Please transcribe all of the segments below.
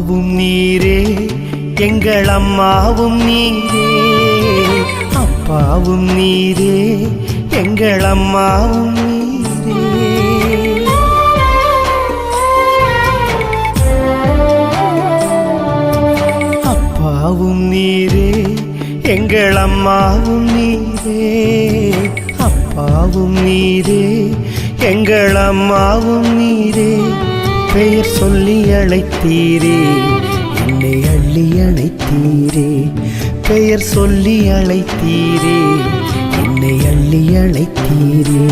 அம்மாவும் நீரே எங்கள் அம்மாவும் நீரே. அப்பாவும் நீரே எங்கள் அம்மாவும் நீரே. அப்பாவும் நீரே எங்கள் அம்மாவும் நீரே. அப்பாவும் நீரே எங்கள் அம்மாவும் நீரே. பெயர் சொல்லி அழைத்தீரே. என்னை அள்ளி அழைத்தீரே பெயர் சொல்லி அழைத்தீரே. என்னை அள்ளி அழைத்தீரே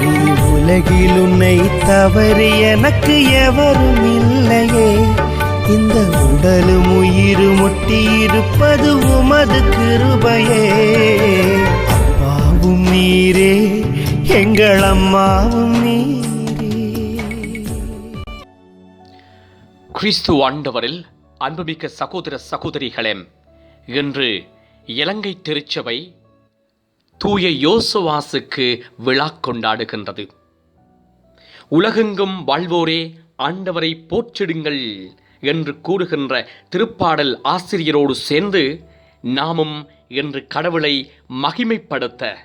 நீ உலகில் உன்னை தவறு எனக்கு எவரும் இல்லையே. இந்த உடலும் உயிரும் ஒட்டியிருப்பது உமது கிருபையே. அப்பாவும் நீரே எங்கள் அம்மாவும் நீ கிறிஸ்து ஆண்டவரில் அன்புமிக்க சகோதர சகோதரிகளே இன்று இலங்கை திருச்சபை தூய யோசுவாசுக்கு விழா கொண்டாடுகின்றது. உலகெங்கும் வாழ்வோரே ஆண்டவரை போற்றிடுங்கள் என்று கூறுகின்ற திருப்பாடல் ஆசிரியரோடு சேர்ந்து நாமும் என்று கடவுளை மகிமைப்படுத்த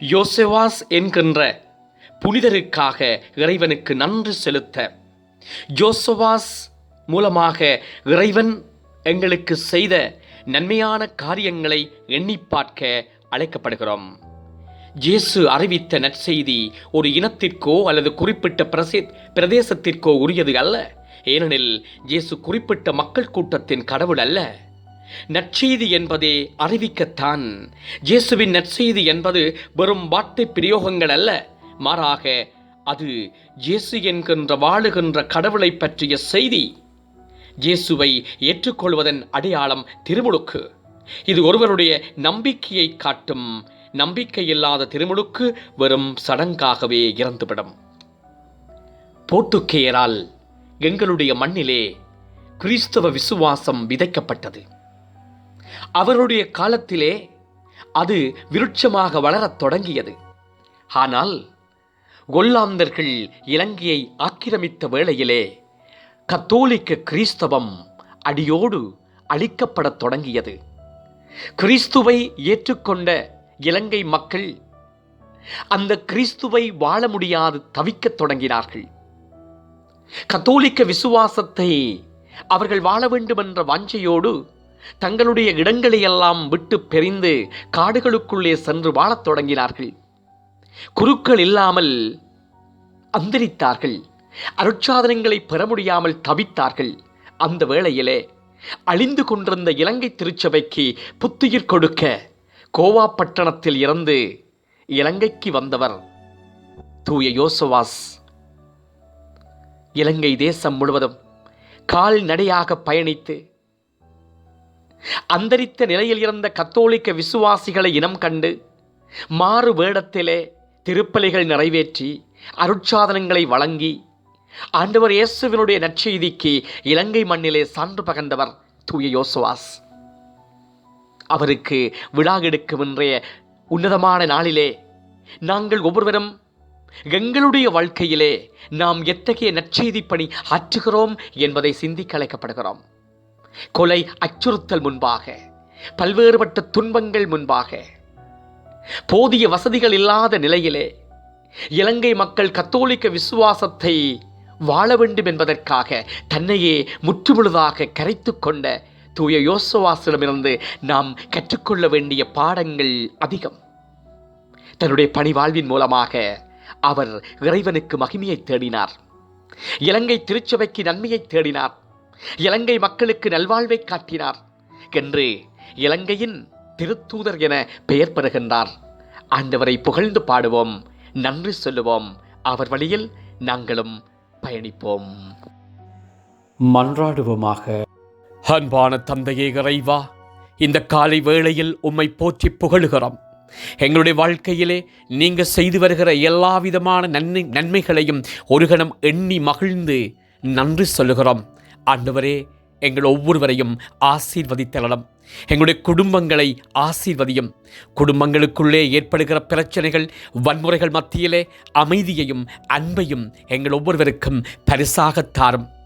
யோசவாஸ் என்கின்ற புனிதருக்காக இறைவனுக்கு நன்றி செலுத்த ஜோசவாஸ் மூலமாக இறைவன் எங்களுக்கு செய்த நன்மையான காரியங்களை எண்ணி பார்க்க அழைக்கப்படுகிறோம். இயேசு அறிவித்த நற்செய்தி ஒரு இனத்திற்கோ அல்லது குறிப்பிட்ட பிரசே பிரதேசத்திற்கோ உரியது அல்ல. ஏனெனில் இயேசு குறிப்பிட்ட மக்கள் கூட்டத்தின் கடவுள் அல்ல. நற்செய்தி என்பதே அறிவிக்கத்தான். இயேசுவின் நற்செய்தி என்பது வெறும் வார்த்தை பிரயோகங்கள் அல்ல. மாறாக அது இயேசு என்கின்ற வாழுகின்ற கடவுளை பற்றிய செய்தி. இயேசுவை ஏற்றுக்கொள்வதன் அடையாளம் திருமுழுக்கு. இது ஒருவருடைய நம்பிக்கையை காட்டும் நம்பிக்கையில்லாத திருமுழுக்கு வெறும் சடங்காகவே இறந்துவிடும். போர்த்துக்கேயரால் எங்களுடைய மண்ணிலே கிறிஸ்தவ விசுவாசம் விதைக்கப்பட்டது. அவருடைய காலத்திலே அது விருட்சமாக வளரத் தொடங்கியது. ஆனால் கொல்லாந்தர்கள் இலங்கையை ஆக்கிரமித்த வேளையிலே கத்தோலிக்க கிறிஸ்தவம் அடியோடு அழிக்கப்படத் தொடங்கியது. கிறிஸ்துவை ஏற்றுக்கொண்ட இலங்கை மக்கள் அந்த கிறிஸ்துவை வாழ முடியாது தவிக்கத் தொடங்கினார்கள். கத்தோலிக்க விசுவாசத்தை அவர்கள் வாழ வேண்டும் என்ற வாஞ்சையோடு தங்களுடைய இடங்களையெல்லாம் விட்டு பெரிந்து காடுகளுக்குள்ளே சென்று வாழத் தொடங்கினார்கள். குருக்கள் இல்லாமல் அந்தரித்தார்கள். அருட்சாதனங்களை பெற முடியாமல் தவித்தார்கள். அந்த வேளையிலே அழிந்து கொண்டிருந்த இலங்கை திருச்சபைக்கு புத்துயிர் கொடுக்க கோவா பட்டணத்தில் இருந்து இலங்கைக்கு வந்தவர் தூய யோசுவாஸ். இலங்கை தேசம் முழுவதும் கால்நடையாக பயணித்து அந்தரித்த நிலையில் இருந்த கத்தோலிக்க விசுவாசிகளை இனம் கண்டு மாறு வேடத்திலே திருப்பலிகள் நிறைவேற்றி அருட்சாதனங்களை வழங்கி ஆண்டவர் இயேசுவினுடைய நற்செய்திக்கு இலங்கை மண்ணிலே சான்று பகர்ந்தவர் தூய யோசுவாஸ். அவருக்கு விழா எடுக்கும் இன்றைய உன்னதமான நாளிலே நாங்கள் ஒவ்வொருவரும் எங்களுடைய வாழ்க்கையிலே நாம் எத்தகைய நற்செய்தி பணி ஆற்றுகிறோம் என்பதை சிந்திக்க அழைக்கப்படுகிறோம். கொலை அச்சுறுத்தல் முன்பாக பல்வேறுபட்ட துன்பங்கள் முன்பாக போதிய வசதிகள் இல்லாத நிலையிலே இலங்கை மக்கள் கத்தோலிக்க விசுவாசத்தை வாழ வேண்டும் என்பதற்காக தன்னையே முற்றுமுழுதாக கரைத்துக் கொண்ட தூய யோசுவாசிடமிருந்து நாம் கற்றுக்கொள்ள வேண்டிய பாடங்கள் அதிகம். தன்னுடைய பணிவாழ்வின் மூலமாக அவர் இறைவனுக்கு மகிமையை தேடினார். இலங்கை திருச்சபைக்கு நன்மையை தேடினார். இலங்கை மக்களுக்கு நல்வாழ்வை காட்டினார். என்று இலங்கையின் திருத்தூதர் என பெயர் பெறுகின்றார். ஆண்டவரை புகழ்ந்து பாடுவோம் நன்றி சொல்லுவோம். அவர் வழியில் நாங்களும் பயணிப்போம். மன்றாடுவோமாக. அன்பான தந்தையே இறைவா இந்த காலை வேளையில் உம்மை போற்றி புகழுகிறோம். எங்களுடைய வாழ்க்கையிலே நீங்க செய்து வருகிற எல்லா விதமான நன்மை நன்மைகளையும் ஒரு கணம் எண்ணி மகிழ்ந்து நன்றி சொல்லுகிறோம். ஆண்டவரே எங்கள் ஒவ்வொருவரையும் ஆசீர்வதித்தளம் எங்களுடைய குடும்பங்களை ஆசீர்வதியும். குடும்பங்களுக்குள்ளே ஏற்படுகிற பிரச்சனைகள் வன்முறைகள் மத்தியிலே அமைதியையும் அன்பையும் எங்கள் ஒவ்வொருவருக்கும் பரிசாகத் தாரும்.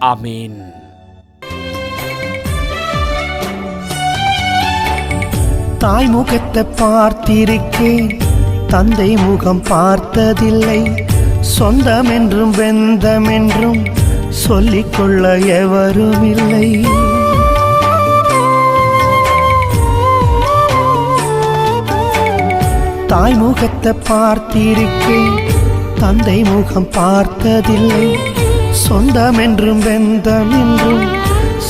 அமீன் தாய் முகத்தை பார்த்திருக்கேன். தந்தை முகம் பார்த்ததில்லை. சொந்தம் என்றும் வெந்தம் என்றும் சொல்லிக்கொள்ள எவரும் இல்லை தாய் முகத்தை பார்த்திருக்கேன். தந்தை முகம் பார்த்ததில்லை. சொந்தம் என்றும் வெந்தம் என்றும்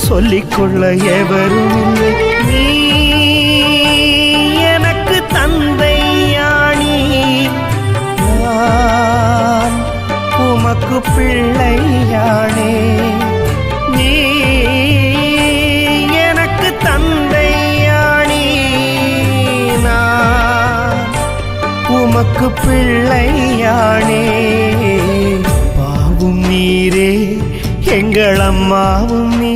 சொல்லிக்கொள்ள எவரும் இல்லை நீ எனக்கு தந்தை யானி நான் உமக்கு பிள்ளையானே. நீ எனக்கு தந்தை நான் உமக்கு பிள்ளையானே. எங்கள் அம்மாவும் நீ